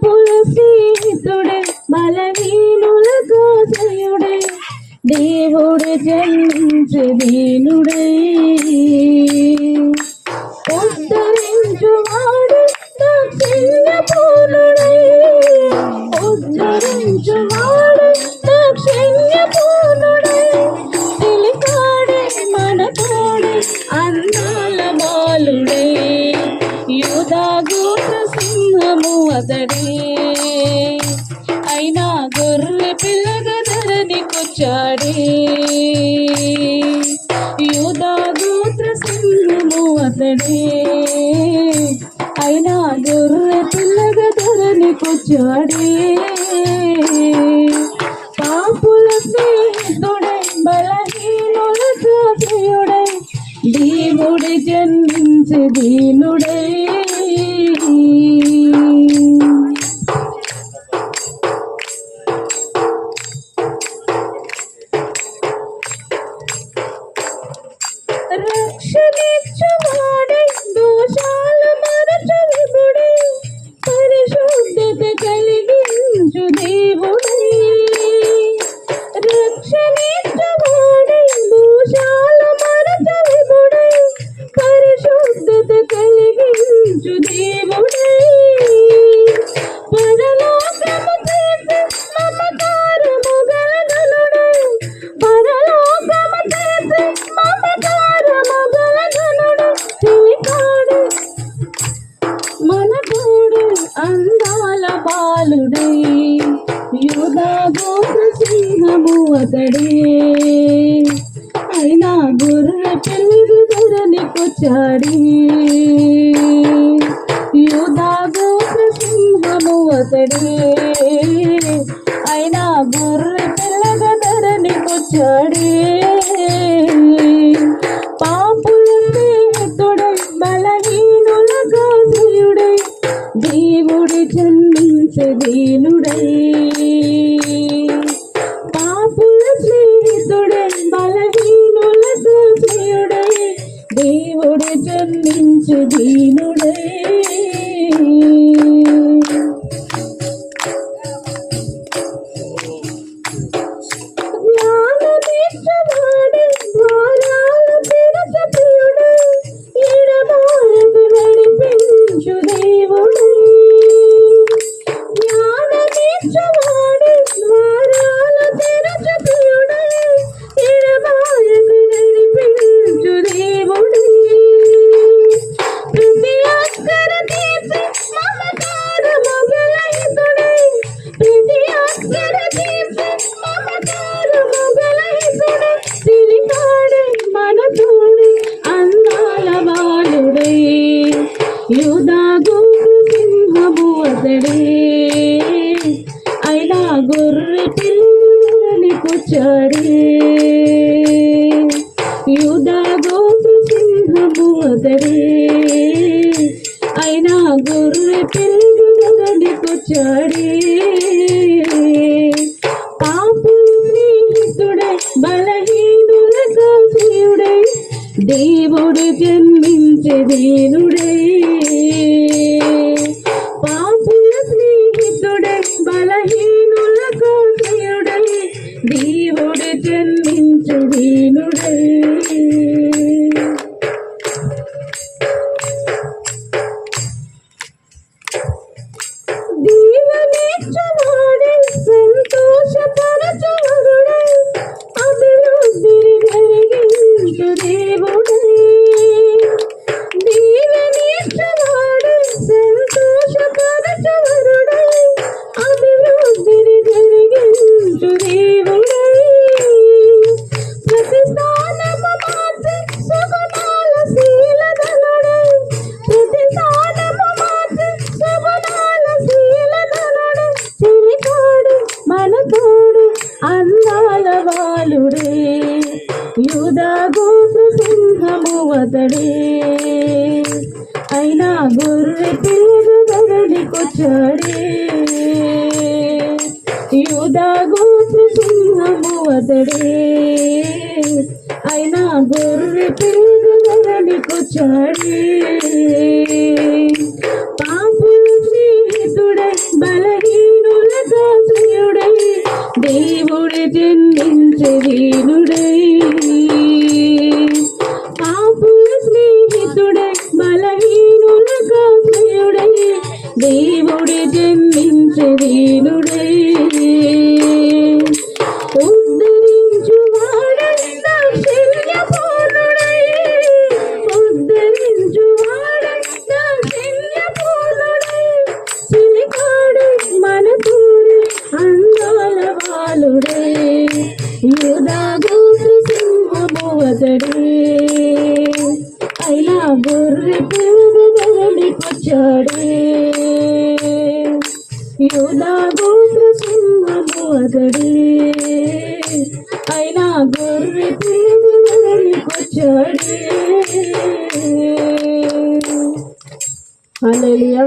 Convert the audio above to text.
పులసీతుడే బలహీనులకు జయుడే దేవుడు జన్మించు దీనుడై ఉద్ధరించువాడు దక్షిణ పూర్ణుడై ఉద్ధరించువాడు దక్షిణ పూర్ణుడై పిలికాడే మన తోడే సింహము అయినా గొర్రె పిల్లగా ధరణికొచ్చాడే యూదా గోత్ర సింహము అతడే. అయినా గొర్రె పిల్లగా ధరణికొచ్చాడే పాపుల స్నేహితుడై బలహీనుల సాక్షియుడై దేవుడి జన్మించే దీనుడై. মানুষ দেখছ బాలుడే యూదా గోత్ర సింహము అతడే. అయినా గొర్రె పెళ్ళి ధరనికొచ్చాడే యూదా గోత్ర సింహము అతడే. అయినా గొర్రె పిల్లగా ధరనికొచ్చాడే జన్మించే దీనుడై పాపుల స్నేహితుడై బలహీనుల కాజయుడై దేవుడు జన్మించు దీనుడై. యూదా గోరు సింహము అతడే అయినా గొర్రె పిల్లని కూర్చాడే యూదా గోరు సింహము అతడే అయినా గొర్రె పిల్లని కూర్చాడే బలహీనుల కాశీయుడై దేవుడు జన్మించే దేవుడై బలహీనులకు బలహీనుల దేవుడు జన్మించు దీనుడై వదడే అయినా గొర్రె పిల్లలు వదలికొచ్చాడే యూదా గోపు సింహము వదడే అయినా గొర్రె పిల్లలు వదలికొచ్చాడే పాపు స్నేహితుడై బలహీనుల దాసుడై దేవుడి జన్మించే వీనుడై జన్మించే ఉద్ధరించు వాడంతా శల్యపూర్ణుడై చిలికాడు బలికొచ్చాడే తూరి అందాల బాలుడే యూదా గోత్ర సింహము అతడే అయినా గొర్రె పిల్లలు అలెలియా